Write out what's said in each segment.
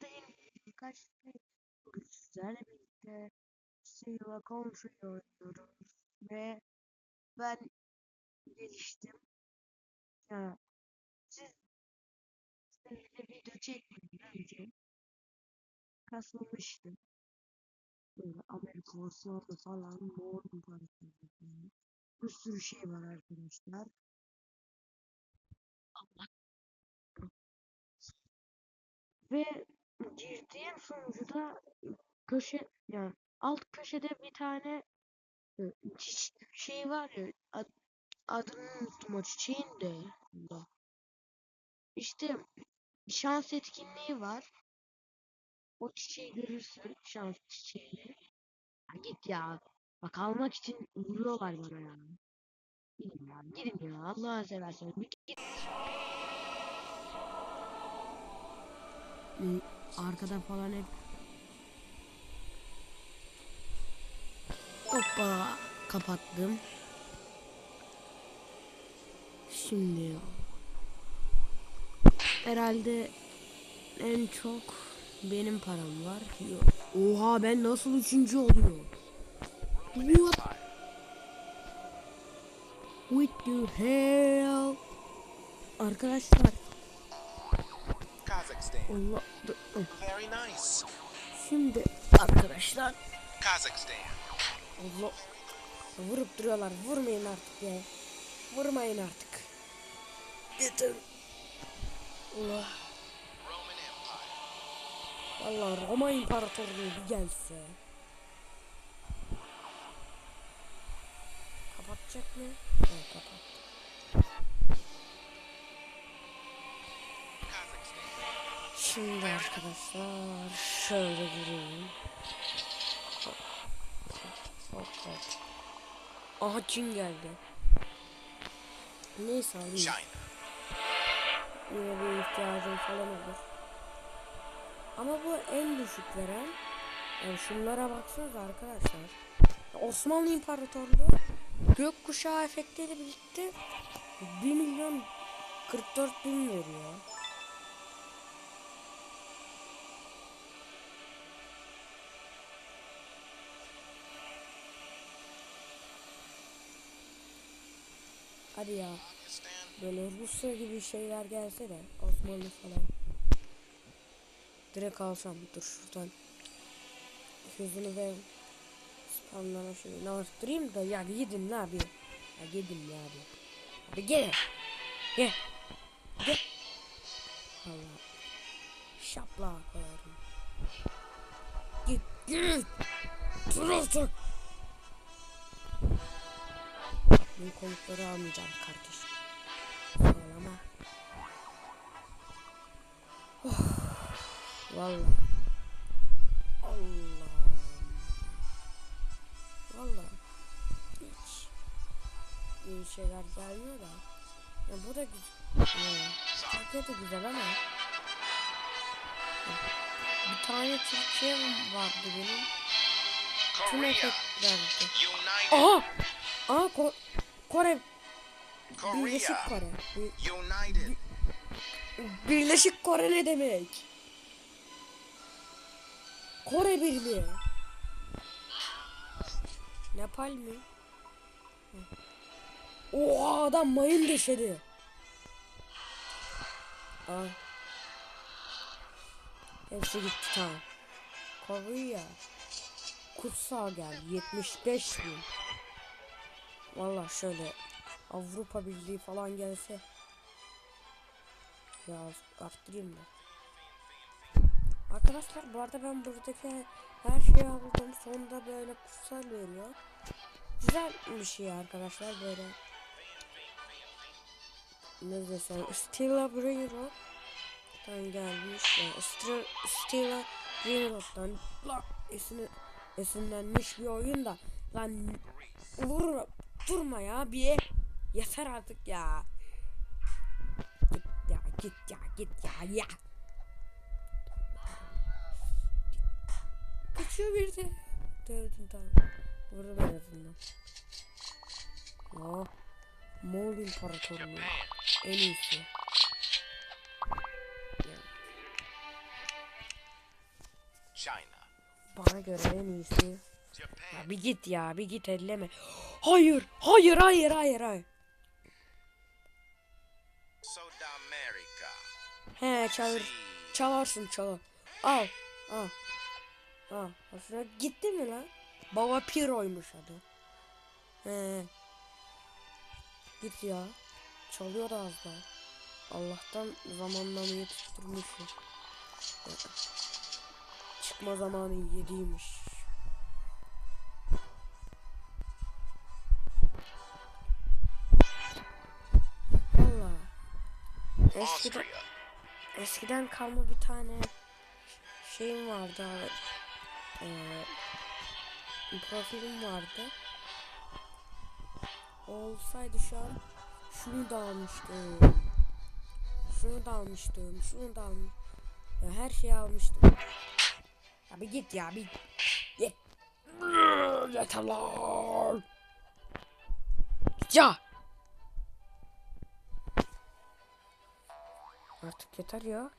Kaçtayım? Kaçtayım? Bugün sizlerle birlikte Seyla Country oynuyoruz ve ben geliştim. Ya siz sizinle video çekmeden önce kasılmıştım. Böyle Amerika Osmanlı falan İmparatorluğu falan. Bir sürü şey var arkadaşlar. Ve girdiğim sunucuda köşe yani alt köşede bir tane e, şey var ya ad- adını unuttum o çiçeğin de. İşte şans etkinliği var. O çiçeği görürsün şans çiçeğini. Ya git ya. Bak almak için vuruyorlar bana ya. Gidin ya gidin ya Allah'ını seversen bir git. Arkada falan hep Hoppa kapattım. Şimdi herhalde en çok benim param var. Oha ben nasıl üçüncü oluyor? What? What the hell? Arkadaşlar. Allah. Şimdi arkadaşlar. Allah vurup duruyorlar. Vurmayın artık ya. Vurmayın artık. Yeter. Allah. Allah Roma İmparatorluğu bir gelse. Kapatacak mı? Evet kapat. Şimdi arkadaşlar şöyle. Hop hop. Aha kim geldi? Neyse alayım. Yine bir ihtiyacım falan olur. Ama bu en düşük veren. Yani şunlara baksanıza arkadaşlar. Osmanlı İmparatorluğu gökkuşağı efektiyle birlikte 1 milyon 44 bin veriyor. Hadi ya. Böyle Rusya gibi şeyler gelse de Osmanlı falan. Direkt alsam dur şuradan. Hızını ve spamlama şeyini arttırayım da ya gidin ne abi. Ya gidin ya abi. Hadi gel. Gel. Gel. Allah. Şapla koyarım. Git git. Dur artık. Bu konukları almayacağım kardeşim. Ağlama. Oh, Vallahi. Allah. Vallahi. Hiç. iyi şeyler gelmiyor da. Ya bu da güzel. Türkiye de güzel ama. Bir tane Türkiye vardı benim. Tüm. United. Aha! Aha Ko- Kore. Birleşik. Kore. United. Birleşik Kore ne demek? Kore Birliği. Nepal mi? Oha adam mayın döşedi. Aa. Hepsi gitti tamam. Korea. Kutsal gel 75 bin. Valla şöyle Avrupa Birliği falan gelse ya arttırayım da. Arkadaşlar bu arada ben buradaki her şeyi aldım. Sonunda böyle kutsal veriyor. Güzel bir şey arkadaşlar böyle. Ne desem Stella Brainrot Dan gelmiş. Yani Stella, Stella Brainrot'tan la esini, esinlenmiş bir oyun da lan vur durma ya bir yeter artık ya. Git ya git ya git ya ya. Kaçıyor bir de. Dövdüm tamam. Vurdu en azından. Oh. Moğol İmparatorluğu. En iyisi. Ya. China. Bana göre en iyisi. Ya bir git ya bir git elleme. Hayır hayır hayır hayır hayır. He çağır. See. Çalarsın çalar. Al al. Al. Aslında gitti mi lan? Baba Piro'ymuş adı. He. Git ya. Çalıyor da az daha. Allah'tan zamanlamayı tutturmuşum. Çıkma zamanı yediymiş. Eskiden, eskiden kalma bir tane şeyim vardı abi. Ee, profilim vardı. O olsaydı şu an şunu da almıştım. Şunu da almıştım. Şunu da almıştım. Ya her şeyi almıştım. Ya bir git ya bir git. Yeter lan. Ya. Artık yeter ya.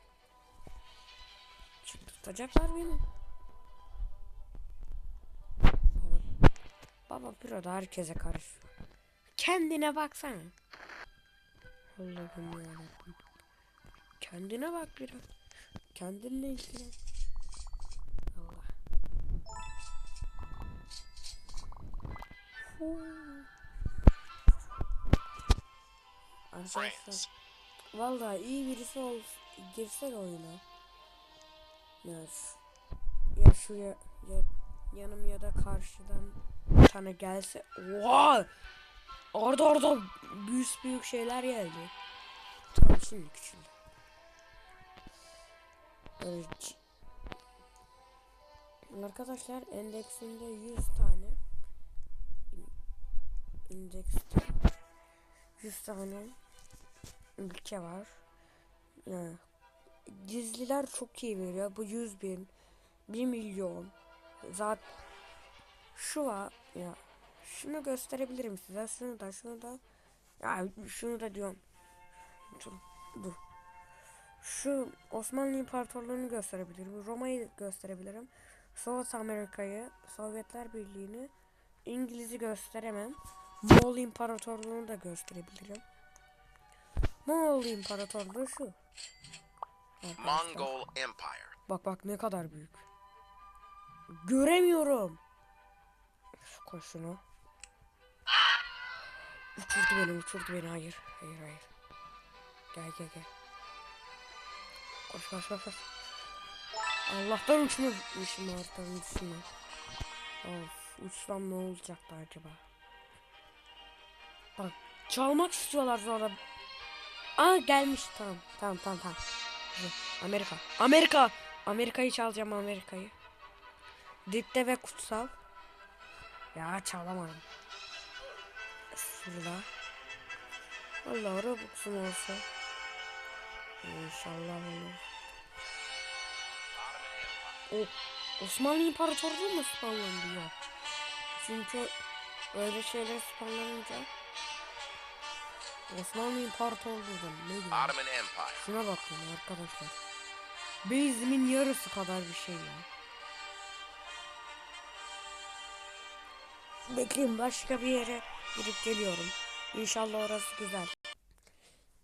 Çıldırtacaklar beni. Baba, baba bir da herkese karışıyor. Kendine baksana. Allah'ım yarabbim. Kendine bak biraz. Kendinle ilgilen. Allah. Arkadaşlar. Vallahi iyi birisi ol girse de oyuna. Ya, ya şuraya ya yanım ya da karşıdan tane gelse. Oha! Arda arda büyük büyük şeyler geldi. Tamam şimdi küçüldü. C- Arkadaşlar endeksinde 100 tane indekste 100 tane ülke var. Yani gizliler çok iyi veriyor. Bu 100 bin, 1 milyon. Zaten şu var ya. Şunu gösterebilirim size. Şunu da şunu da. Ya şunu da diyorum. Dur. dur. Şu Osmanlı İmparatorluğu'nu gösterebilirim. Roma'yı gösterebilirim. Soğut Amerika'yı, Sovyetler Birliği'ni, İngiliz'i gösteremem. Moğol İmparatorluğu'nu da gösterebilirim. Moğol İmparatorluğu şu. Mongol Empire. Bak bak ne kadar büyük. Göremiyorum. Koy şunu. Uçurdu beni uçurdu beni hayır. Hayır hayır. Gel gel gel. Koş koş koş koş. Allah'tan uçmamışım haritanın üstüne. Of uçsam ne olacaktı acaba? Bak çalmak istiyorlar sonra. Aa gelmiş tamam tamam tamam tamam. Amerika. Amerika. Amerika'yı çalacağım Amerika'yı. Dipte ve kutsal. Ya çalamadım. Şurada. Allah Robux'um olsa. İnşallah olur. O Osmanlı İmparatorluğu mu spawnlandı ya? Çünkü öyle şeyler spawnlanınca Osmanlı İmparatorluğu'dan ne Empire. Şuna bakın arkadaşlar. Base'imin yarısı kadar bir şey ya. Bekleyin başka bir yere gidip geliyorum. İnşallah orası güzel.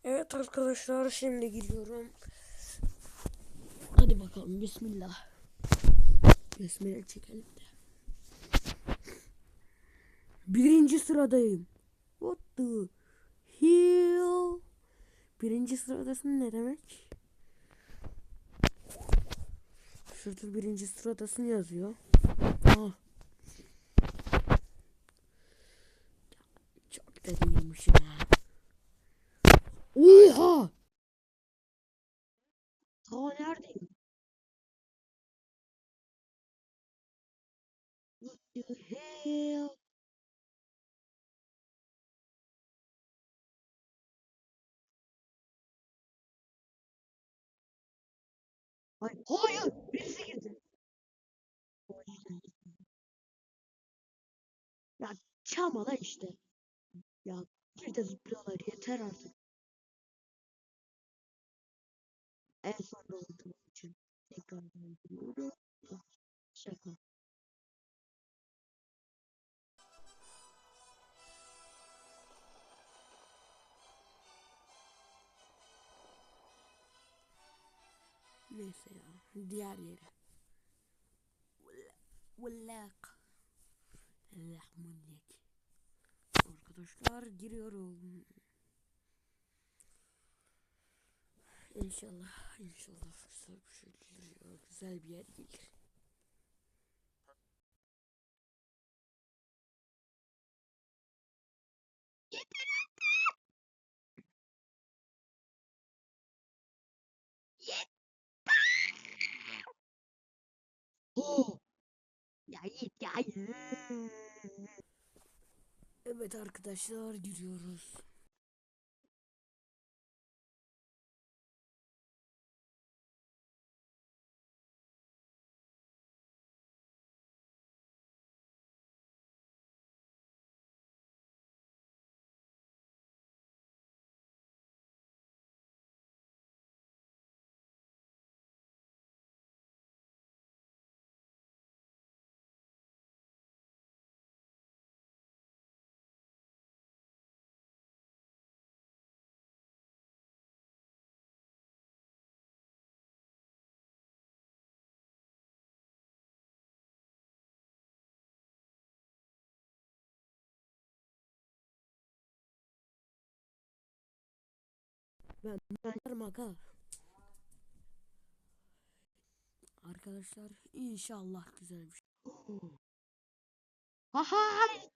Evet arkadaşlar şimdi gidiyorum. Hadi bakalım bismillah. Besmele çekelim de. Birinci sıradayım. What the hell? Birinci sıradasın ne demek? Şurada birinci sıradasın yazıyor. Ah. Hayır. Hayır. Birisi girdi. Ya çamala işte. Ya bir de zıplıyorlar. Yeter artık. En son olduğum için tekrar Şaka. Neyse ya. Diğer yere. Vallak. Lahmullek. Arkadaşlar giriyorum. İnşallah, inşallah güzel bir şey gelir. Güzel bir yer gelir. Ya Yiğit ya. Evet arkadaşlar giriyoruz. Ben ben aga. Arkadaşlar inşallah güzel bir şey. Hay.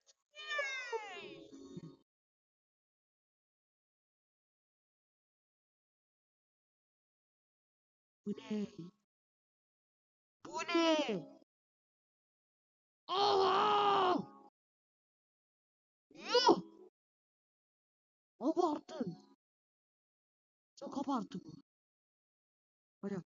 Bu ne? Bu ne? Aa! Yuh! Abarttın. Çok abarttı bu. Hadi.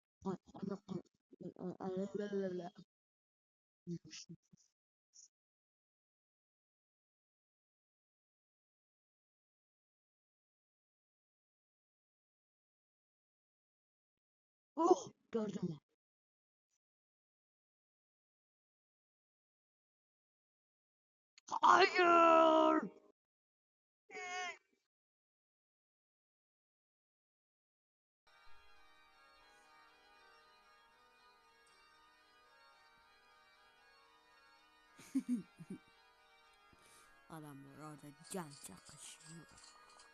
Oh, gördüm mü? Hayır. Adamlar orada can çakışıyor.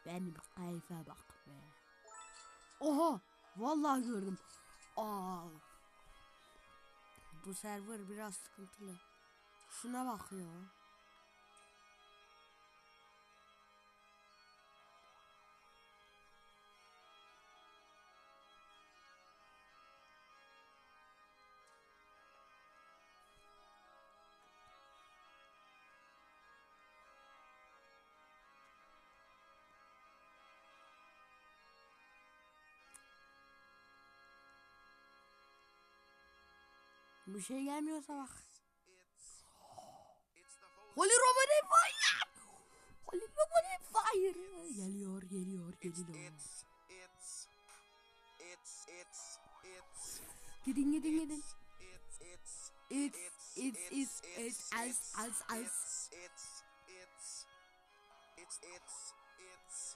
Benim keyfe bak be. Oha! Vallahi gördüm. Aa. Bu server biraz sıkıntılı. Şuna bak ya. Bir şey gelmiyorsa bak. Holy Roman Empire! Holy Roman Empire! Geliyor, geliyor, geliyor. Gidin, gidin, gidin. it's it's It's, it's, as, as, as. it's it's it's it's it's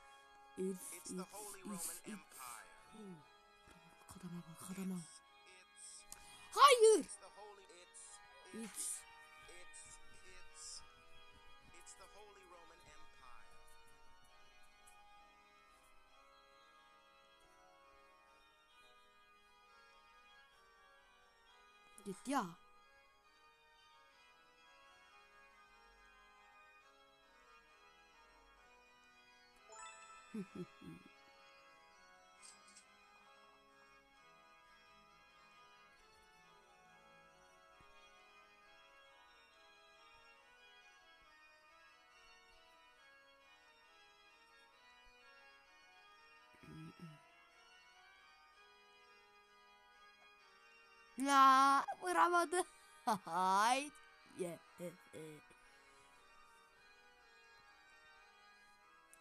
it's It's, the Holy Roman. Empire. Kadama bak, kadama. Hayır! It's it's It's, it's the Holy Roman Empire. git ya. Ya vuramadı. Hay. Ye.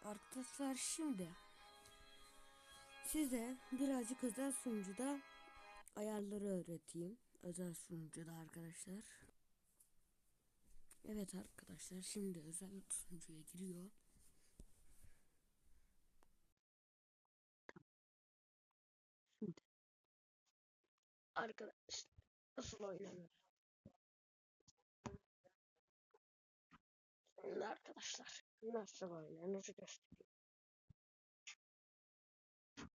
Arkadaşlar şimdi size birazcık özel sunucuda ayarları öğreteyim. Özel sunucuda arkadaşlar. Evet arkadaşlar şimdi özel sunucuya giriyor. Arkadaşlar nasıl oynanır? Arkadaşlar nasıl oynanır göstereyim.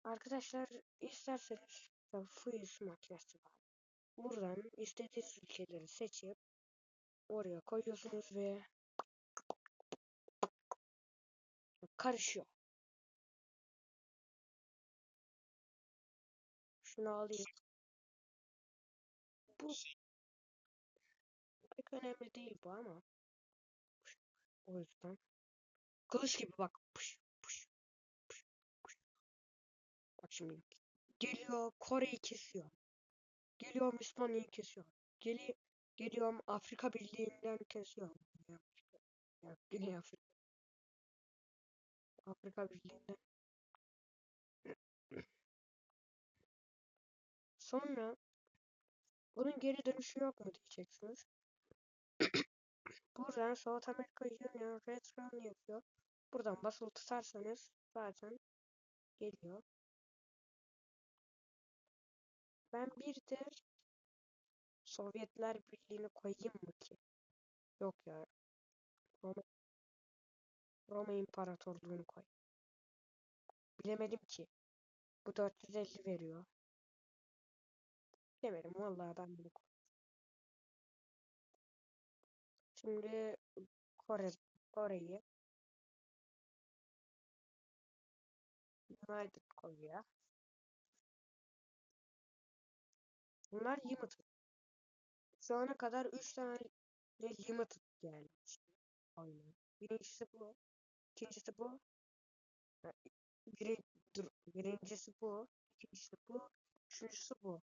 Arkadaşlar isterseniz freeze makinesi var. Buradan istediğiniz ülkeleri seçip oraya koyuyorsunuz ve karışıyor. Şunu alayım. Bu pek önemli değil bu ama o yüzden kılıç gibi bak pış pış pış pış. Bak şimdi geliyor Kore'yi kesiyor. Geliyor İspanya'yı kesiyor. Geli geliyorum Afrika Birliği'nden kesiyor. Ya, Güney Afrika. Afrika Birliği'nden. Sonra bunun geri dönüşü yok mu diyeceksiniz. Buradan South America Union Retron yapıyor. Buradan basılı tutarsanız zaten geliyor. Ben bir de Sovyetler Birliği'ni koyayım mı ki? Yok ya. Roma, Roma İmparatorluğu'nu koy. Bilemedim ki. Bu 450 veriyor. Bilemedim vallahi ben bunu. Şimdi Kore, Kore'yi United Korea. Bunlar limited. Şu ana kadar 3 tane limited gelmiş. Aynen. Birincisi bu. İkincisi bu. Biri, dur, birincisi bu. ikincisi bu. Üçüncüsü bu.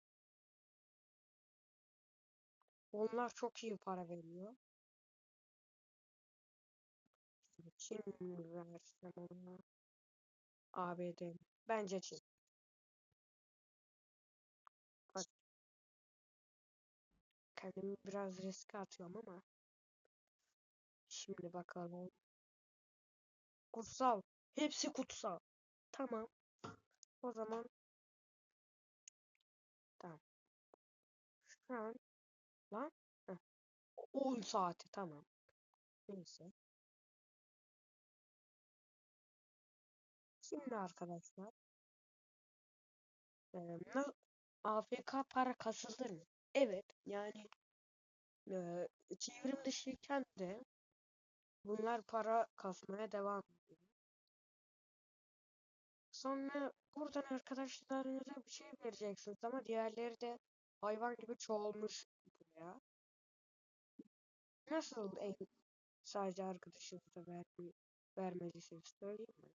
Onlar çok iyi para veriyor. Çin versem ona? ABD? Bence Çin. Bak. Kendimi biraz riske atıyorum ama. Şimdi bakalım. Kutsal. Hepsi kutsal. Tamam. O zaman tamam. Şu an lan Heh. 10 saati tamam. Neyse. Şimdi arkadaşlar na- AFK para kasılır mı? Evet. Yani eee, çevrim dışıyken de bunlar para kasmaya devam ediyor. Sonra buradan arkadaşlarınıza bir şey vereceksiniz ama diğerleri de hayvan gibi çoğalmış buraya. Nasıl en sadece arkadaşınıza verme, vermelisiniz söyleyeyim mi?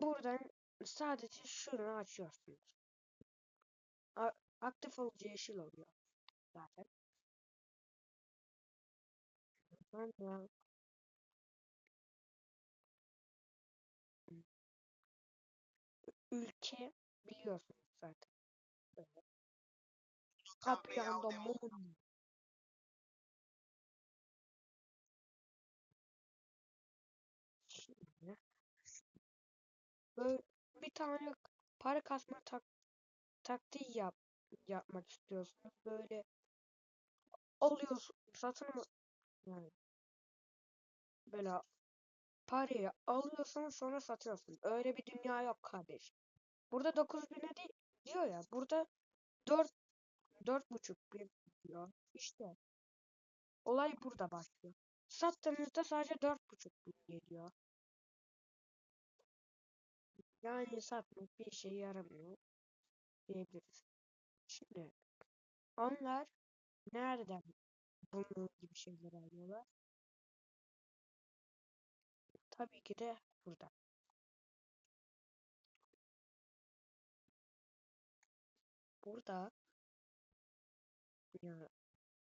Buradan sadece şunu açıyorsunuz. A aktif olunca yeşil oluyor zaten. Sonra ülke biliyorsunuz zaten. Böyle. Capriando Mundo. Şimdi böyle bir tane para kasma tak taktiği yap yapmak istiyorsunuz. Böyle alıyorsun satın mı yani böyle parayı alıyorsun sonra satıyorsun. Öyle bir dünya yok kardeş. Burada 9000'e di diyor ya. Burada 4 4,5 bir diyor. İşte olay burada başlıyor. Sattığınızda sadece 4,5 bin geliyor. Yani satmak bir işe yaramıyor diyebiliriz. Şimdi onlar nereden bunun gibi şeyler alıyorlar? Tabii ki de burada. Burada ya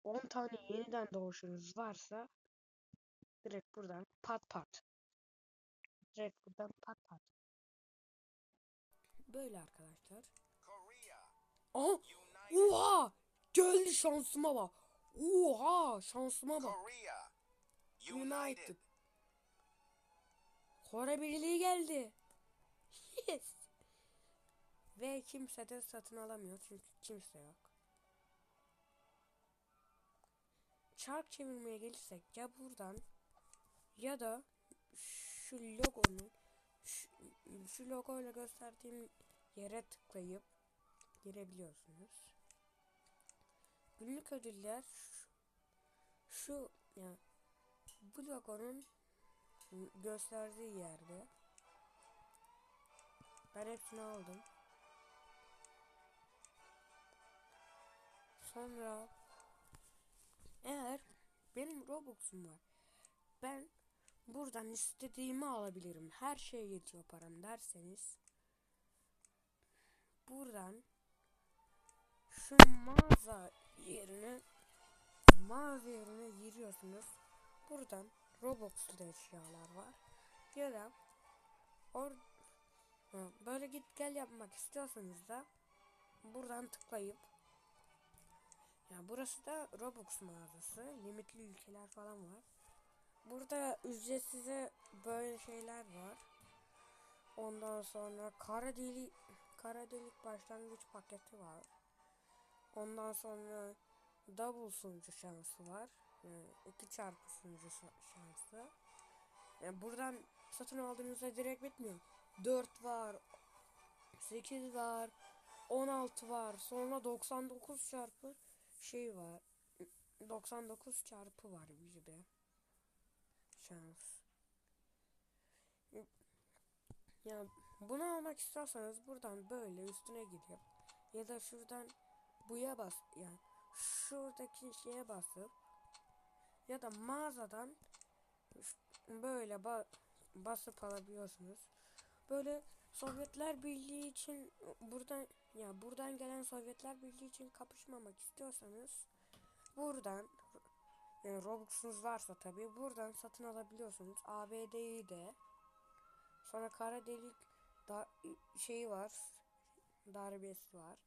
10 tane yeniden doğuşunuz varsa direkt buradan pat pat. Direkt buradan pat pat. Böyle arkadaşlar. Aha! Oha! Geldi şansıma bak. Oha! Şansıma bak. United. Kore Birliği geldi. Yes. Ve kimse de satın alamıyor çünkü kimse yok. Çark çevirmeye gelirsek ya buradan ya da şu logonun şu, şu logoyla gösterdiğim yere tıklayıp girebiliyorsunuz. Günlük ödüller şu, şu yani bu logonun gösterdiği yerde ben hepsini aldım. Sonra eğer benim Robux'um var. Ben buradan istediğimi alabilirim. Her şeye yetiyor param derseniz buradan şu mağaza yerine mağaza yerine giriyorsunuz. Buradan Robux'lu eşyalar var. Ya da or böyle git gel yapmak istiyorsanız da buradan tıklayıp ya burası da Robux mağazası. Limitli ülkeler falan var. Burada ücretsize böyle şeyler var. Ondan sonra kara delik kara delik başlangıç paketi var. Ondan sonra double sunucu şansı var. Yani iki çarpı sunucu şa- şansı. Yani buradan satın aldığınızda direkt bitmiyor. 4 var. 8 var. 16 var. Sonra 99 çarpı şey var. 99 çarpı var bir de. Şans. Ya bunu almak istiyorsanız buradan böyle üstüne gidip ya da şuradan buya bas yani şuradaki şeye basıp ya da mağazadan böyle ba- basıp alabiliyorsunuz. Böyle Sovyetler Birliği için buradan ya buradan gelen Sovyetler Birliği için kapışmamak istiyorsanız buradan yani Robux'unuz varsa tabii buradan satın alabiliyorsunuz. ABD'yi de sonra kara delik da şeyi var. Darbesi var.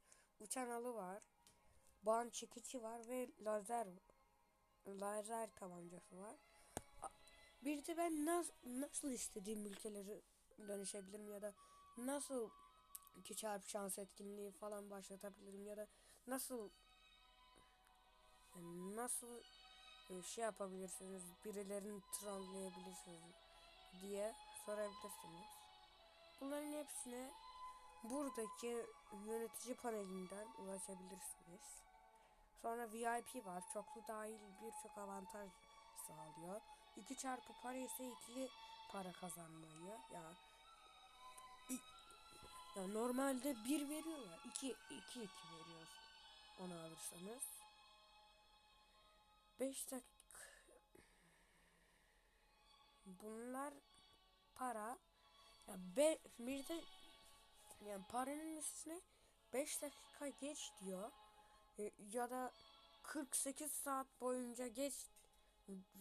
Uçan alı var. Ban çekici var ve lazer lazer tabancası var. Bir de ben nasıl nasıl istediğim ülkeleri dönüşebilirim ya da nasıl iki çarpı şans etkinliği falan başlatabilirim ya da nasıl nasıl e, şey yapabilirsiniz birilerini trolleyebilirsiniz diye sorabilirsiniz. Bunların hepsine buradaki yönetici panelinden ulaşabilirsiniz. Sonra VIP var. Çoklu dahil birçok avantaj sağlıyor. 2 çarpı para ise ikili para kazanmayı. Yani ya normalde 1 veriyorlar. 2 2 2 veriyor. Onu alırsanız. 5 dakika bunlar para ya be, bir de yani paranın üstüne 5 dakika geç diyor E, ya da 48 saat boyunca geç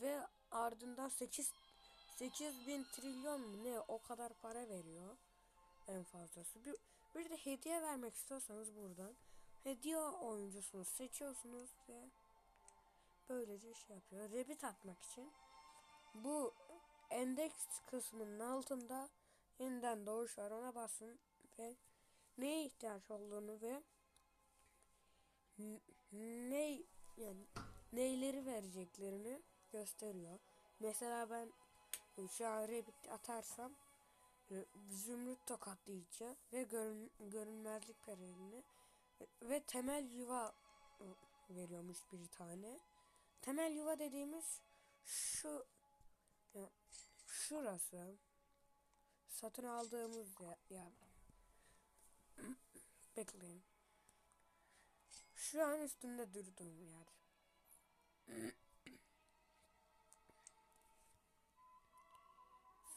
ve ardından 8 8 bin trilyon mu ne o kadar para veriyor en fazlası. Bir, bir de hediye vermek istiyorsanız buradan hediye oyuncusunu seçiyorsunuz ve böylece şey yapıyor. Rebit atmak için bu endeks kısmının altında yeniden doğuş var ona basın ve neye ihtiyaç olduğunu ve ne yani neyleri vereceklerini gösteriyor. Mesela ben şu an Rabbit atarsam zümrüt tokatlayıcı ve görün, görünmezlik perelini e, ve temel yuva e, veriyormuş bir tane. Temel yuva dediğimiz şu ya, şurası satın aldığımız ya, ya bekleyin. Şu an üstünde durduğum yer.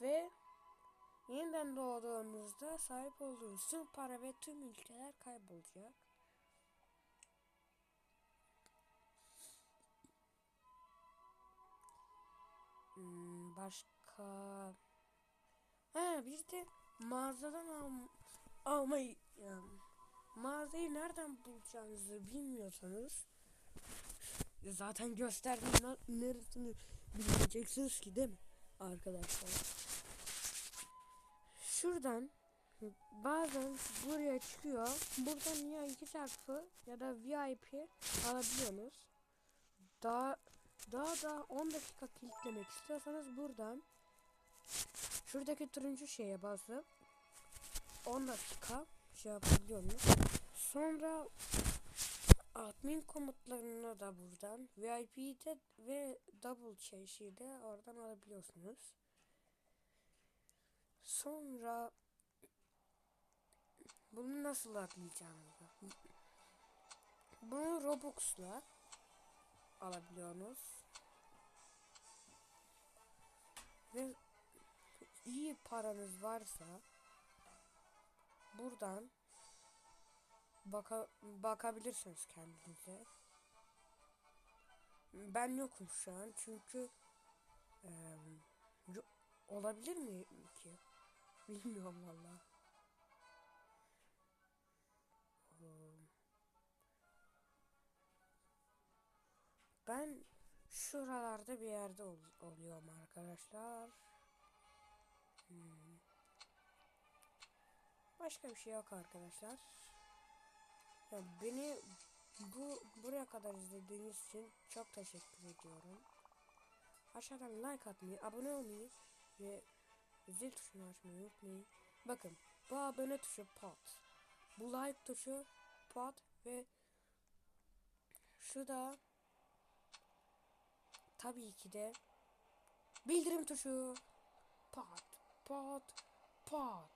Ve yeniden doğduğunuzda sahip olduğunuz tüm para ve tüm ülkeler kaybolacak. Hmm, başka Ha bir de mağazadan al almayı yani mağazayı nereden bulacağınızı bilmiyorsanız zaten gösterdiğim na- neresini bilmeyeceksiniz ki değil mi arkadaşlar? Şuradan bazen buraya çıkıyor. Buradan ya iki çarpı ya da VIP alabiliyorsunuz. Daha daha da 10 dakika kilitlemek istiyorsanız buradan şuradaki turuncu şeye basıp 10 dakika şey yapabiliyorsunuz. Sonra admin komutlarını da buradan VIP'de ve double chase'i de oradan alabiliyorsunuz. Sonra bunu nasıl atlayacağınızı. Bunu Robux'la alabiliyorsunuz. Ve iyi paranız varsa buradan baka bakabilirsiniz kendinize. Ben yokum şu an çünkü yo- olabilir mi ki? Bilmiyorum valla. Ben şuralarda bir yerde ol- oluyorum arkadaşlar. Hmm. Başka bir şey yok arkadaşlar. Ya beni bu buraya kadar izlediğiniz için çok teşekkür ediyorum. Aşağıdan like atmayı, abone olmayı ve zil tuşunu açmayı unutmayın. Bakın bu abone tuşu pot. Bu like tuşu pot ve şu da tabii ki de bildirim tuşu pot pot pot.